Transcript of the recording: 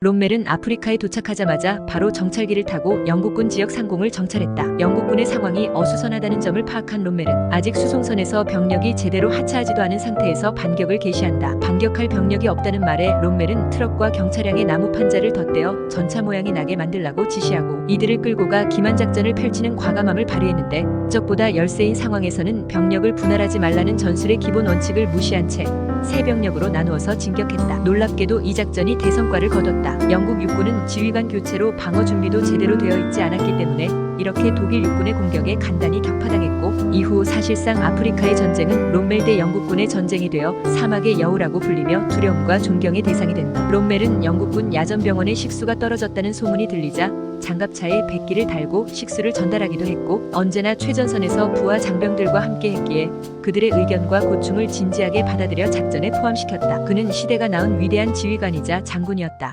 롬멜은 아프리카에 도착하자마자 바로 정찰기를 타고 영국군 지역 상공을 정찰했다. 영국군의 상황이 어수선하다는 점을 파악한 롬멜은 아직 수송선에서 병력이 제대로 하차하지도 않은 상태에서 반격을 개시한다. 반격할 병력이 없다는 말에 롬멜은 트럭과 경차량의 나무 판자를 덧대어 전차 모양이 나게 만들라고 지시하고 이들을 끌고 가 기만 작전을 펼치는 과감함을 발휘했는데 적보다 열세인 상황에서는 병력을 분할하지 말라는 전술의 기본 원칙을 무시한 채 세 병력으로 나누어서 진격했다. 놀랍게도 이 작전이 대성과를 거뒀다. 영국 육군은 지휘관 교체로 방어 준비도 제대로 되어 있지 않았기 때문에 이렇게 독일 육군의 공격에 간단히 격파당했고 이후 사실상 아프리카의 전쟁은 롬멜 대 영국군의 전쟁이 되어 사막의 여우라고 불리며 두려움과 존경의 대상이 된다. 롬멜은 영국군 야전병원의 식수가 떨어졌다는 소문이 들리자 장갑차에 백기를 달고 식수를 전달하기도 했고 언제나 최전선에서 부하 장병들과 함께 했기에 그들의 의견과 고충을 진지하게 받아들여 작전에 포함시켰다. 그는 시대가 낳은 위대한 지휘관이자 장군이었다.